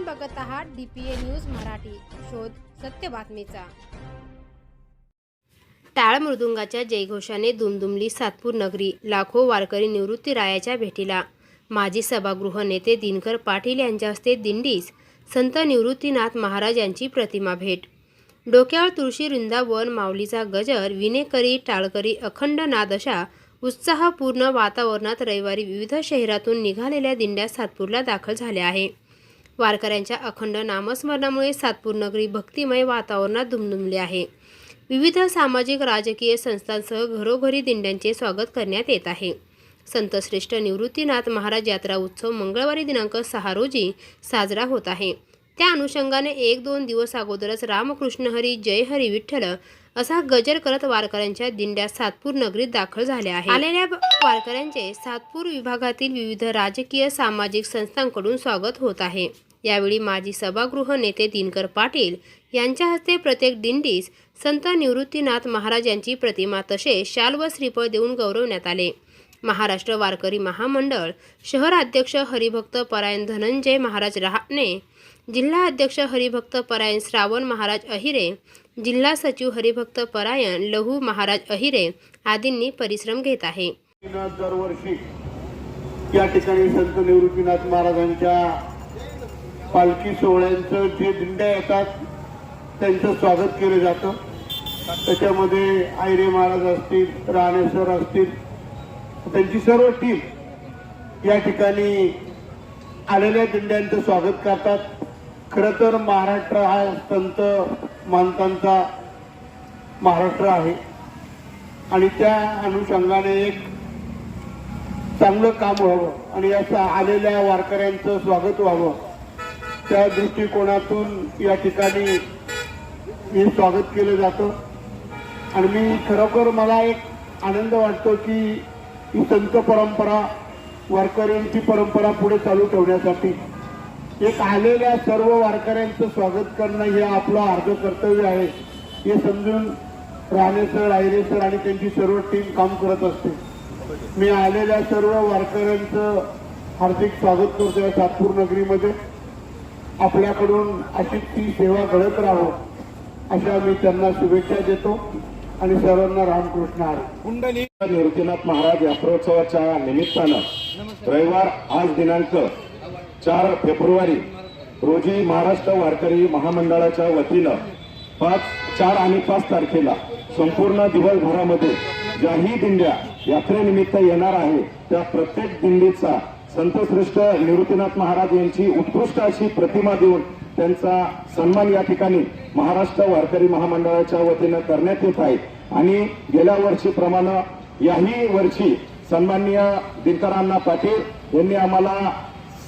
आपण बघत आहात डीपीए न्यूज मराठी. शोध सत्य बातमीचा. टाळ मृदुंगाच्या जयघोषाने दुमदुमली सातपूर नगरी लाखो वारकरी निवृत्ती रायाच्या भेटीला. माजी सभागृह नेते दिनकर पाटील यांच्या हस्ते दिंडीस संत निवृत्तीनाथ महाराज यांची प्रतिमा भेट. डोक्यावर तुळशी वृंदावन माऊलीचा गजर विनेकरी टाळकरी अखंड नाद अशा उत्साहपूर्ण वातावरणात रविवारी विविध शहरातून निघालेल्या दिंड्या सातपूरला दाखल झाल्या आहे. वारकऱ्यांच्या अखंड नामस्मरणामुळे सातपूर नगरी भक्तिमय वातावरणात दुमदुमले आहे. विविध सामाजिक राजकीय संस्थांसह घरोघरी दिंड्यांचे स्वागत करण्यात येत आहे. संतश्रेष्ठ निवृत्तीनाथ महाराज यात्रा उत्सव मंगळवारी दिनांक सहा रोजी साजरा होत आहे. त्या अनुषंगाने एक दोन दिवस अगोदरच रामकृष्ण हरी जय हरी विठ्ठल असा गजर करत वारकऱ्यांच्या दिंड्या सातपूर नगरीत दाखल झाल्या आहे आलेल्या वारकऱ्यांचे सातपूर विभागातील विविध राजकीय सामाजिक संस्थांकडून स्वागत होत आहे. यावेळी माजी सभागृह नेते दिनकर पाटील यांच्या हस्ते प्रत्येक दिंडीस संत निवृत्तीनाथ महाराज यांची प्रतिमा तसेच शाल व श्रीफळ देऊन गौरवण्यात आले. महाराष्ट्र वारकरी महामंडळ शहर अध्यक्ष हरिभक्त परायण धनंजय महाराज रहाणे जिल्हा अध्यक्ष हरिभक्त परायण श्रावण महाराज अहिरे जिल्हा सचिव हरिभक्त परायण लहू महाराज अहिरे आदींनी परिश्रम घेत आहे. दरवर्षी या ठिकाणी संत निवृत्तीनाथ महाराजांच्या पालखी सोहळ्यांचं जे दिंड्या येतात त्यांचं स्वागत केलं जातं. त्याच्यामध्ये आयरे महाराज असतील राणेश्वर असतील त्यांची सर्व टीम या ठिकाणी आलेल्या दिंड्यांचं स्वागत करतात. खरं तर महाराष्ट्र हा संत मानतांचा महाराष्ट्र आहे. आणि त्या अनुषंगाने एक चांगलं काम व्हावं आणि असं आलेल्या वारकऱ्यांचं स्वागत व्हावं. त्या दृष्टिकोनातून या ठिकाणी हे स्वागत केलं जातं. आणि मी खरोखर मला एक आनंद वाटतो की ही संत परंपरा वारकऱ्यांची परंपरा पुढे चालू ठेवण्यासाठी. एक आलेल्या सर्व वारकऱ्यांचं स्वागत करणं हे आपलं अर्ध कर्तव्य आहे. हे समजून राणे सर आयरे सर आणि त्यांची सर्व टीम काम करत असते. मी आलेल्या सर्व वारकऱ्यांचं हार्दिक स्वागत करतो या सातपूर नगरीमध्ये. आपल्याकडून अशीच ती सेवा घडत राहो अशा मी त्यांना शुभेच्छा देतो आणि सर्वांना रामकृष्ण हरी कुंडली निवृत्तीनाथ महाराज यात्रोत्सवाच्या निमित्तानं रविवार आज दिनांक चार फेब्रुवारी रोजी महाराष्ट्र वारकरी महामंडळाच्या वतीनं पाच चार आणि पाच तारखेला संपूर्ण दिवसभरामध्ये ज्याही दिंड्या यात्रेनिमित्त येणार आहे त्या प्रत्येक दिंडीचा संतश्रेष्ठ निवृत्तीनाथ महाराज यांची उत्कृष्ट अशी प्रतिमा देऊन त्यांचा सन्मान या ठिकाणी महाराष्ट्र वारकरी महामंडळाच्या वतीनं करण्यात येत आहे. आणि गेल्या वर्षीप्रमाणे याही वर्षी सन्माननीय दिनकरांना पाटील यांनी आम्हाला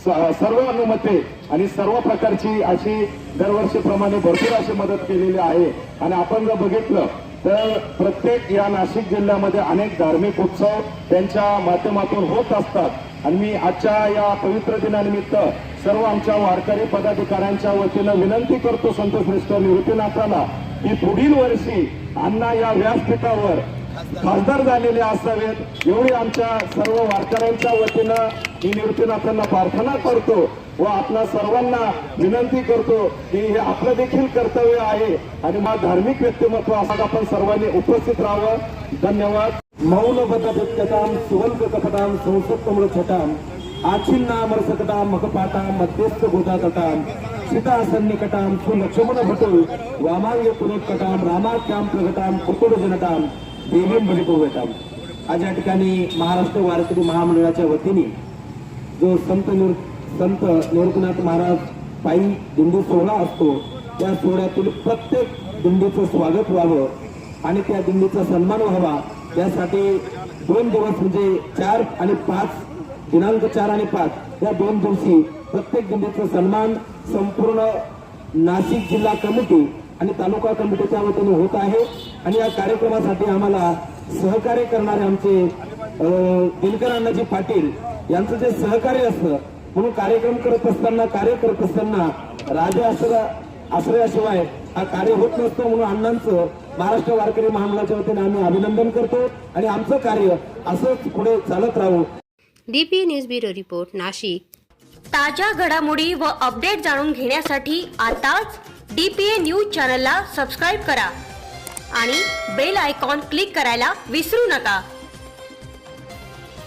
स- सर्व अनुमते आणि सर्व प्रकारची अशी दरवर्षीप्रमाणे भरपूर अशी मदत केलेली आहे. आणि आपण जर बघितलं तर प्रत्येक या नाशिक जिल्ह्यामध्ये अनेक धार्मिक उत्सव त्यांच्या माध्यमातून होत असतात. आणि मी आजच्या या पवित्र दिनानिमित्त सर्व आमच्या वारकरी पदाधिकाऱ्यांच्या वतीनं विनंती करतो संतोष मिस्टर निवृत्तीनाथाला की पुढील वर्षी अण्णा या व्यासपीठावर खासदार झालेले असावेत. एवढी आमच्या सर्व वारकऱ्यांच्या वतीनं मी निवृत्तीनाथांना प्रार्थना करतो व आपल्या सर्वांना विनंती करतो की हे आपलं देखील कर्तव्य आहे आणि मग धार्मिक व्यक्तिमत्व असं आपण सर्वांनी उपस्थित राहावं. धन्यवाद. मौनबद्धकटाम सुवल्क कपटाम संसप्तमृ छटाम आच्छिन्नामरसकटाम मकपाटाम मध्यस्थ गोदातटाम సీతాసన్నికటాం సులక్ష్మణ భటు वामांग पुनोत्कटाम రామాఖ్యాం प्रगटाम कुतुड जनटाम देवीम भटकटाम आज या ठिकाणी महाराष्ट्र वारकरी महामंडळाच्या वतीने जो संत निवृ संत निवृत्तीनाथ महाराज पायी दिंडी सोहळा असतो त्या सोहळ्यातील प्रत्येक दिंडीचं स्वागत व्हावं आणि त्या दिंडीचा सन्मान व्हावा यासाठी दोन दिवस म्हणजे चार आणि पाच दिनांक चार आणि पाच या दोन दिवशी प्रत्येक दिंडीचा सन्मान संपूर्ण नाशिक जिल्हा कमिटी आणि तालुका कमिटीच्या वतीने होत आहे. आणि या कार्यक्रमासाठी आम्हाला सहकार्य करणारे आमचे दिनकर अण्णाजी पाटील यांचं जे सहकार्य असतं म्हणून कार्यक्रम करत असताना कार्य करत असताना राजा आश्रय आश्रयाशिवाय हा कार्य होत नसतं म्हणून अण्णांचं महाराष्ट्र वारकरी महामंडळाच्या वतीने आम्ही अभिनंदन करतो आणि आमचं कार्य असंच पुढे चालत राहू. DPA news bureau report Nashik. ताज्या घडामोडी व अपडेट जाणून घेण्यासाठी आताच डी पी ए न्यूज चॅनलला सबस्क्राईब करा आणि बेल आयकॉन क्लिक करायला विसरू नका.